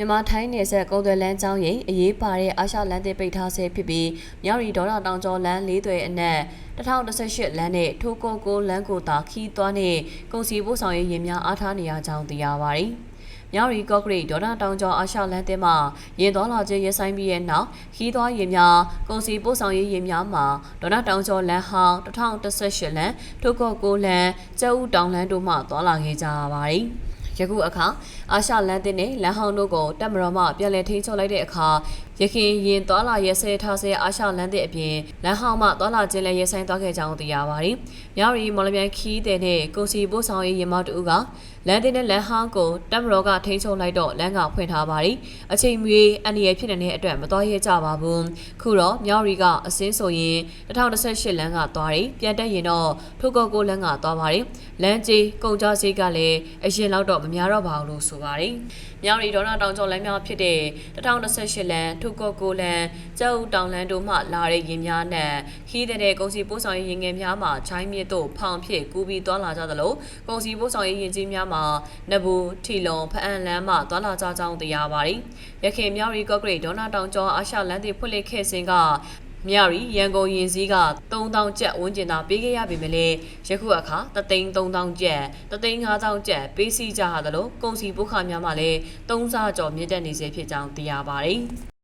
မြန်မာထိုင်းနယ်စပ်ကုန်သွယ်လမ်းကြောင်းရင်အရေးပါတဲ့အာရှလမ်းသစ်ပိတ်ထားဆဲဖြစ်ပြီးမြောက်ရီဒေါ်လာတောင်ကျော်လမ်း၄သွယ်အနက်2018လမ်းနဲ့ထိုးကိုကိုလမ်းကိုသာခီးသွားနဲ့ကုန်စည်ပို့ဆောင်ရေးယာဉ်များအားထားနေရကြောင်းသိရပါတယ်။မြောက်ရီကော့ဂရိတ်ဒေါ်လာတောင်ကျော်အာရှလမ်းသစ်မှာရင်တော်လာခြင်းရဆိုင်ပြီးရဲ့နောက်ခီးသွားယာဉ်များကုန်စည်ပို့ဆောင်ရေးယာဉ်များမှာဒေါ်လာတောင်ကျော်လမ်းဟောင်း2018လမ်းထိုးကိုကိုလမ်းကျုပ်ဦးတောင်လမ်းတို့မှသွားလာခဲ့ကြရပါတယ်။ ယခုအခါအာရှလန်တင်နဲ့လန်ဟောင်းတို့ကိုတက်မတော်မှပြန်လည်ထိန်းချုပ်လိုက်တဲ့အခါ ရခင်ရင်သွာလာရဲစဲထားဆဲအာရှလန်တင်အပြင်လန်ဟောင်းမှသွာလာခြင်းလည်းရဲဆိုင်သွားခဲ့ကြောင်းသိရပါတယ်။မြောက်ရီမော်လမြိုင်ခီးတဲ့နဲ့ကိုစီပို့ဆောင်ရေးရင်မောက်တူကလန်တင်နဲ့လန်ဟောင်းကိုတက်မတော်ကထိန်းချုပ်လိုက်တော့လမ်းကဖွင့်ထားပါတယ်။အချိန်မီအန်ဒီရဖြစ်နေတဲ့အတွက်မတော်ရဲကြပါဘူး။ခုတော့မြောက်ရီကအစင်းဆိုရင်2018လမ်းကသွားတယ်ပြန်တက်ရင်တော့ထိုကောကိုလမ်းကသွားပါတယ်။လမ်းကြီးကုန်ကြစည်းကလည်းအရင်လောက်တော့မများတော့ပါဘူးလို့ဆိုပါတယ်။မြောက်ရီဒေါနာတောင်ကျော်လမ်းများဖြစ်တဲ့2018လမ်းထိုကောကိုလမ်းကျောက်တောင်လမ်းတို့မှလာတဲ့ရင်များနဲ့ခီးတဲ့ကုန်စည်ပို့ဆောင်ရေးရင်ငယ်များမှာချိုင်းမြစ်တို့ဖောင်ဖြစ်ကူးပြီးသွားလာကြသလိုကုန်စည်ပို့ဆောင်ရေးရင်ကြီးများမှာနဘူးထီလုံဖအံလမ်းမှသွားလာကြကြောင်းသိရပါတယ်။ရခင်မြောက်ရီကော့ဂရိတ်ဒေါနာတောင်ကျော်အာရှလမ်းတွေဖွင့်လှစ်ခဲ့စဉ်ကမြရီရန်ကုန်ရင်စည်းက3000ကျပ်ဝန်းကျင်သာပေးခဲ့ရပေမဲ့လည်းယခုအခါ33000ကျပ်35000ကျပ်ပေးစီကြရသလိုကုန်စီပုခါများမှလည်း3စားကျော်မြင့်တက်နေစေဖြစ်ကြောင်းသိရပါတယ်